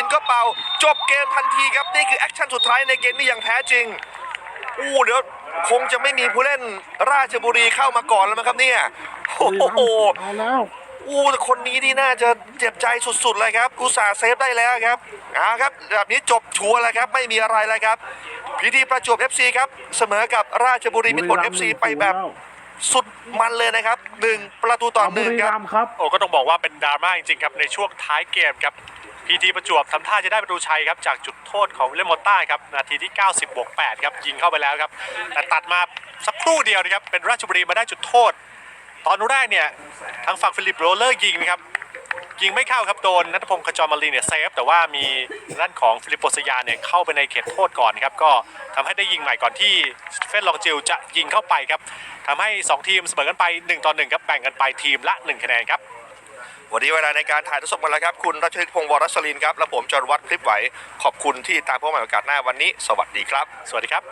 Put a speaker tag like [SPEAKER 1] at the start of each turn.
[SPEAKER 1] ชินก็เป่า จบเกมทันทีครับ นี่คือแอคชั่นสุดท้ายในเกมนี้อย่างแท้จริง อู้เดี๋ยวคงจะไม่มีผู้เล่นราชบุรีเข้ามาก่อนแล้วมั้งครับเนี่ย โอ้โห
[SPEAKER 2] เอาแล้ว
[SPEAKER 1] อู้แต่คนนี้ที่น่าจะเจ็บใจสุด ๆ เลยครับอุตส่าห์เซฟได้แล้วครับเอาครับแบบนี้จบชัวร์แล้วครับ ไม่มีอะไรแล้วครับพีทีประจวบ FC ครับ เสมอกับราชบุรีมิตรผล FC ไปแบบสุดมันเลยนะครับหนึ่งประตูต่อห
[SPEAKER 2] บุ
[SPEAKER 1] นึ่ง
[SPEAKER 2] รี
[SPEAKER 1] ครับ
[SPEAKER 2] รัมย์ครับ
[SPEAKER 3] โอ้ก็ต้องบอกว่าเป็นดราม่าจริงๆครับในช่วงท้ายเกมครับ พีทีประจวบทำท่าจะได้ประตูชัยครับจากจุดโทษของเลมมอต้าครับนาทีที่ 90บวก8ครับยิงเข้าไปแล้วครับแต่ตัดมาสักครู่เดียวนะครับเป็นราชบุรีมาได้จุดโทษ ตอนแรกเนี่ยทางฝั่งฟิลิปโรเลอร์ยิงนะครับยิงไม่เข้าครับโดนนัทพงศ์ขจรมารีเนี่ยเซฟแต่ว่ามีด้านของฟิลิปโปสยาเนี่ยเข้าไปในเขตโทษก่อนครับก็ทำให้ได้ยิงใหม่ก่อนที่เฟสลองจิลจะยิงเข้าไปครับทำให้ 2 ทีมเสมอกันไป 1 ต่อ 1 ครับแบ่งกันไปทีมละ 1 คะแนนครับ
[SPEAKER 1] วันนี้เวลาในการถ่ายทดสดหมาแล้วครับ คุณรัชนิตพงศ์วรสลินครับ และผมจรวัตรคลิปไหว ขอบคุณที่ตามพวกมาโอกาสหน้าวันนี้ สวัสดีครับ
[SPEAKER 3] สวัสดีครับ